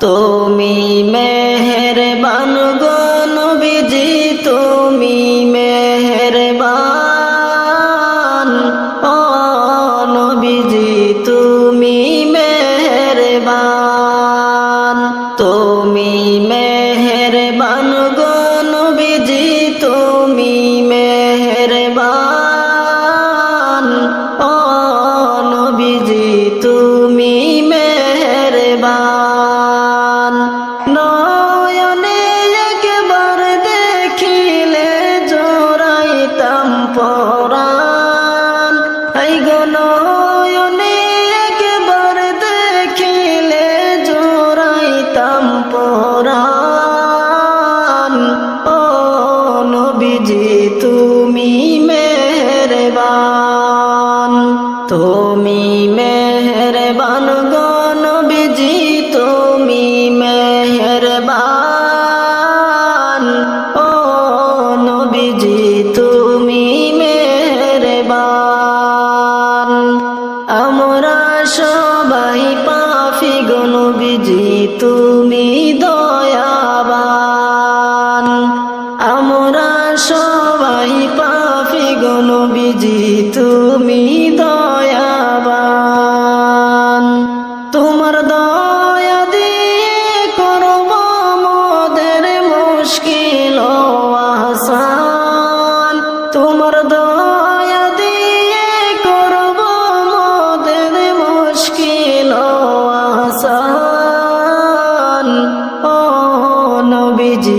তুমি মে তুমি দ নবীজি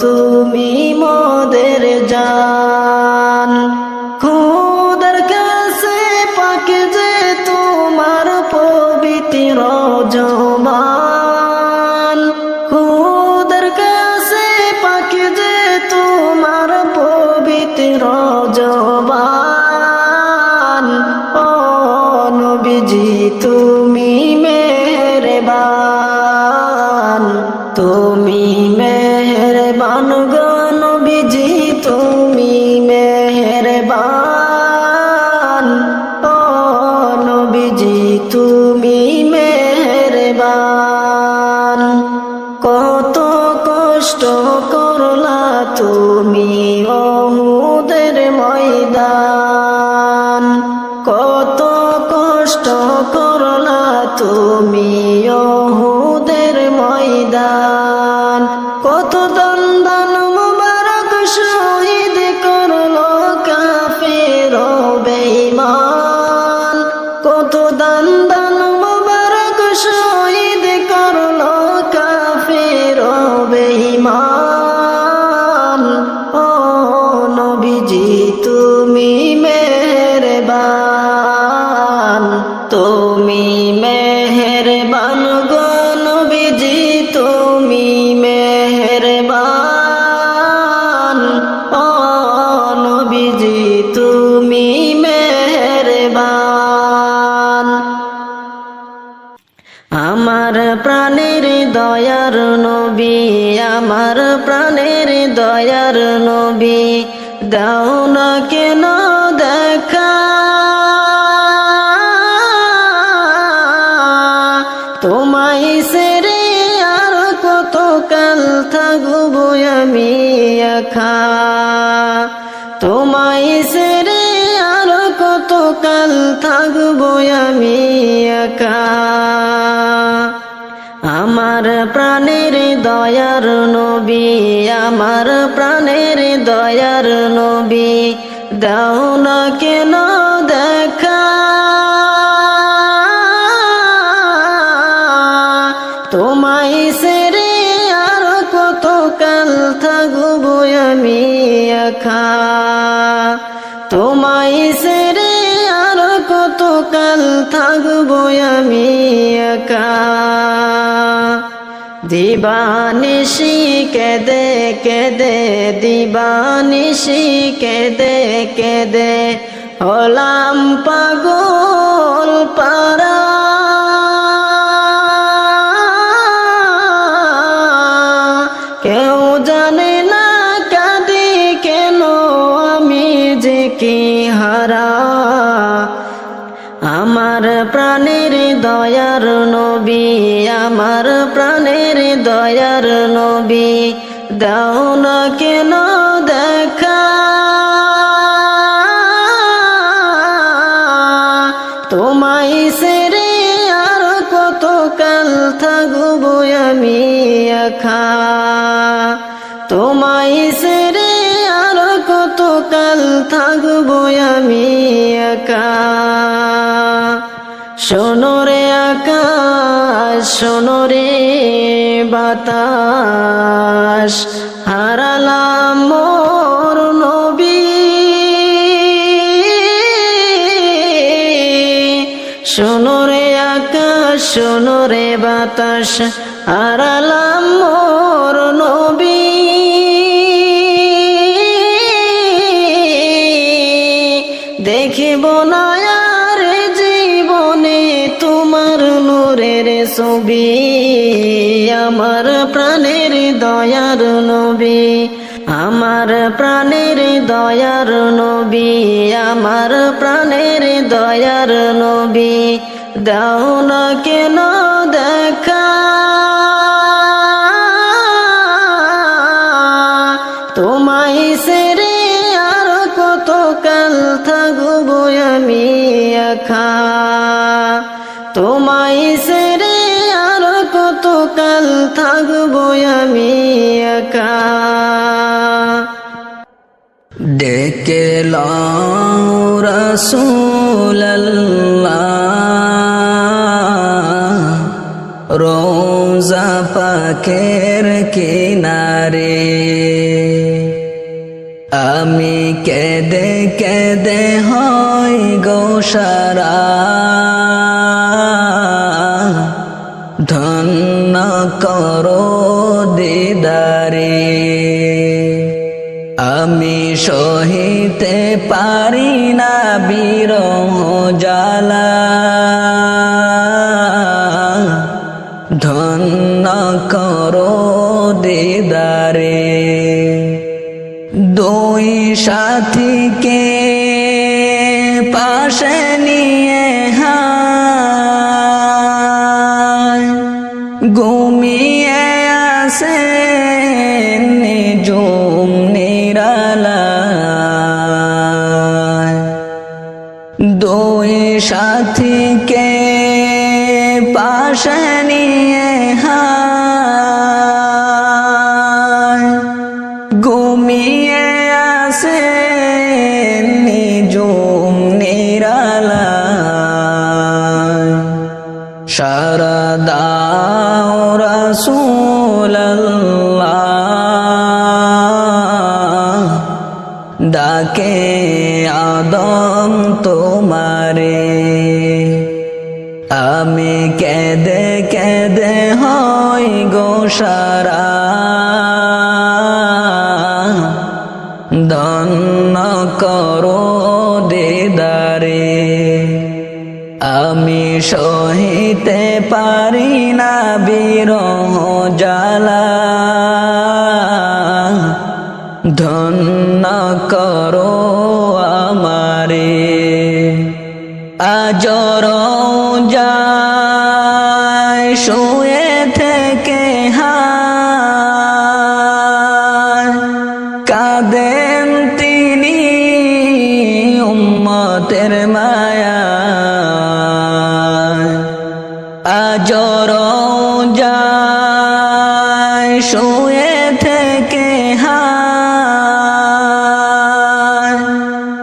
তুমি মদের যা মায়ের দয়ার নবী, দাও না কেন দেখা। তোমায় সেরে আর কত কাল থাকব আমি খা দয়ার নবী, আমার প্রাণের দয়ার নবী, দাও না কেন দেখা। তোমায় সেরে আর কত কাল থাকব আমি খা তোমায় সেরে আর কত কাল থাকব আমি খা দিবানিশি, কেদে কেদে, দিবানিশি, কেদে কেদে, হলাম পাগল পারা কেউ জানে না কাঁদি কেন, আমি যে কি হারা। আমার প্রাণের দয়ার নবী, আমার প্রাণের দয়ার নবী, দাও না কেন দেখা। তোমায় সেরে আর কত কাল থাকব আমি একা? তোমায় সেরে আর কত কাল থাকব আমি একা? শোনো রে আকাশ শোনো রে বাতাস, হারালাম মোর নবী। শোনো আকাশ, শোনো রে বাতাস, হারালাম মোর নবী। দেখিব না জীবনে তোমার নূরের ছবি, আমার প্রাণের দয়ার নবী, আমার প্রাণের দয়ার নবী, আমার প্রাণের দয়ার নবী, দাও না কেন ডেকে রসুল্লাহ রোজা পাকের কিনারে। আমি কেদে কেদে হই গোসারা ধন্য করো দিদারে। আমি সহিতে পারি না বিরহ জ্বালা ধন্য করো দিদারে। দুই সাথীকে পাশে দুই সাথীকে পাশে নিয়ে ঘুমিয়ে আসে নিজুম নিরালায়। সারা দাও রাসূলুল্লাহ। ডাকে আদম তোমারে আমি কেদে কেদে হয় গোসারা ধন্য করো দিদারে। আমি সহিতে পারি না বিরহ জ্বালা। ধন্য করো আমারে। কাঁদেন তিনি উম্মতের মায়া। আজর যায় শুয়ে থেকে হায়।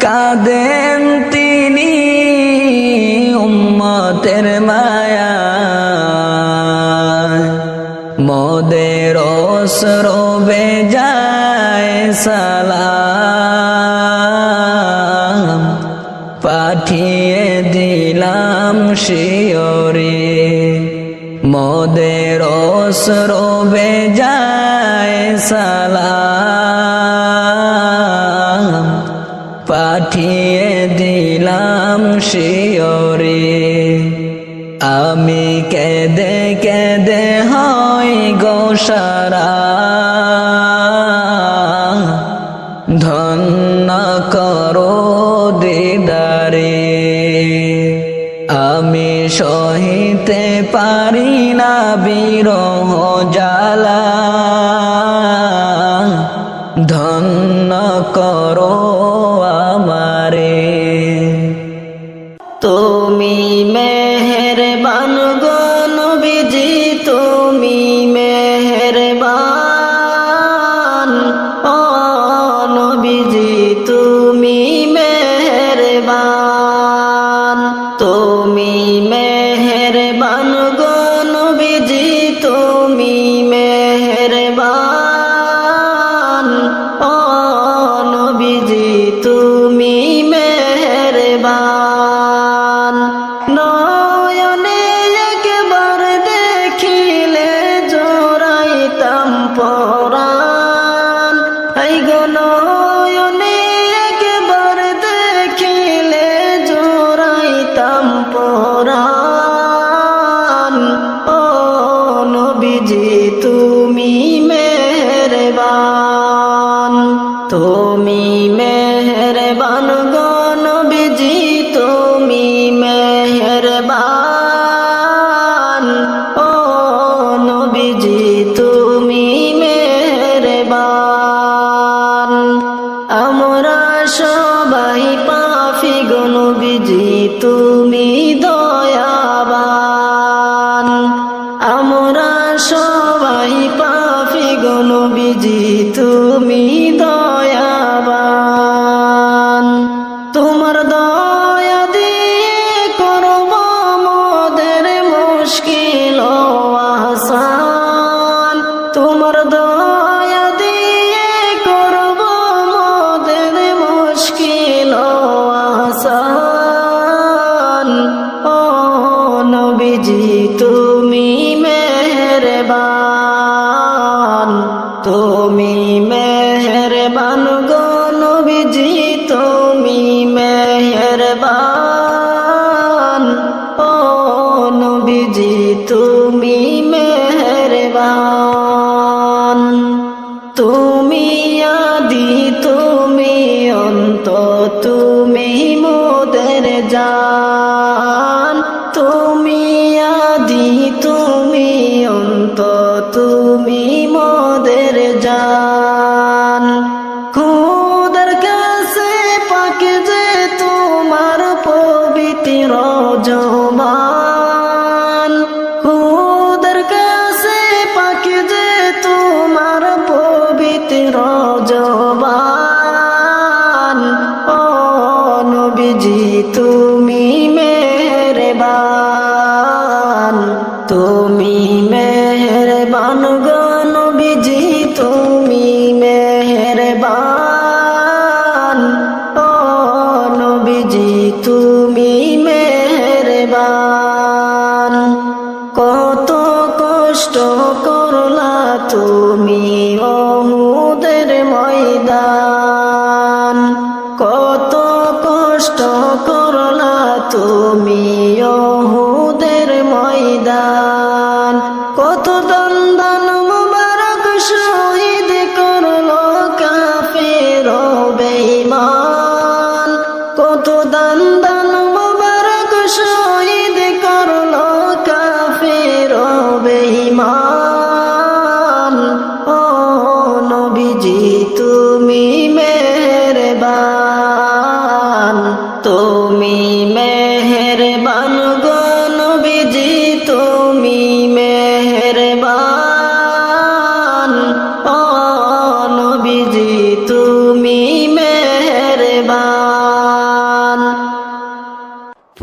কাঁদেন তিনি উম্মতের মায়া। মোদের রবে সালাম পাঠিয়ে দিলাম শিওরে। মদের অসরবে যায় সালাম পাঠিয়ে দিলাম শিওরে। আমি কেদে কেদে হয় গোসারা করো দিদারে। আমি সহিতে পারি না বিরহ জ্বালা। ধন্য করো আমারে। তুমি মে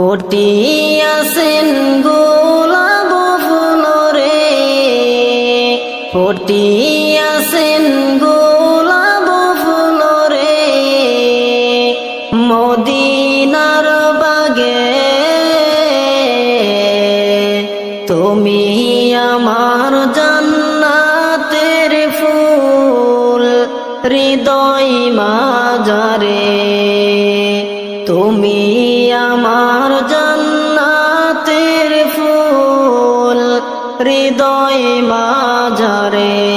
পটিয়াছেন গো। হৃদয় মাঝারে।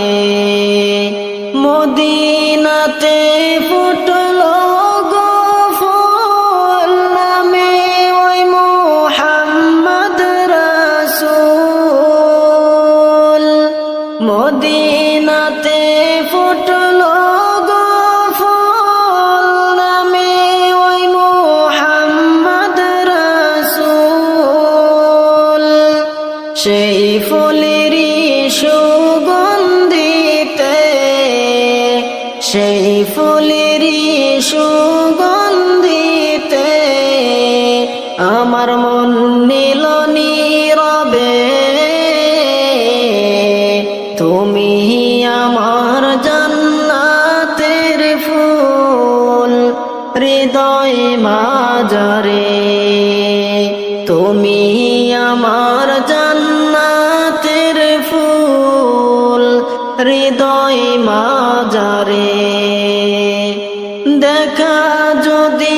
দেখা যদি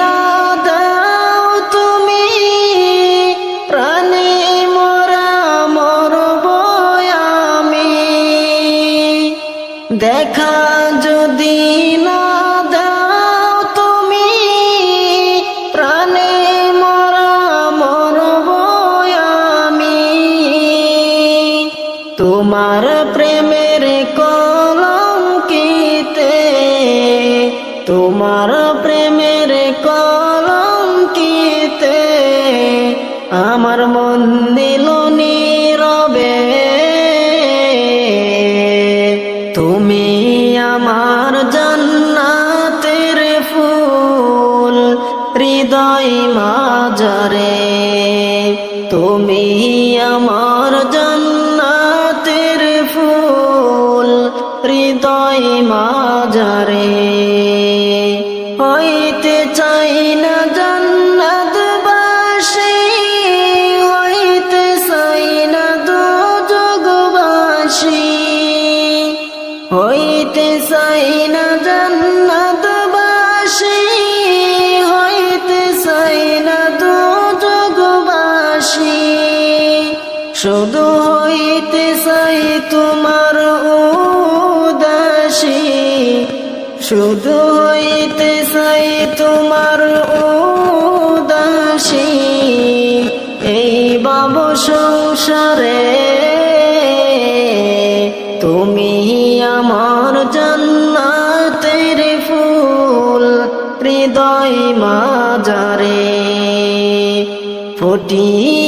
না আমার মন দিলনী হইতে চাই না জান্নাত বাসী হইতে চাই না দুজগবাসি শুধু হইতে চাই তোমার উদাসী, শুধু হৃদয় মাজারে ফটিয়ে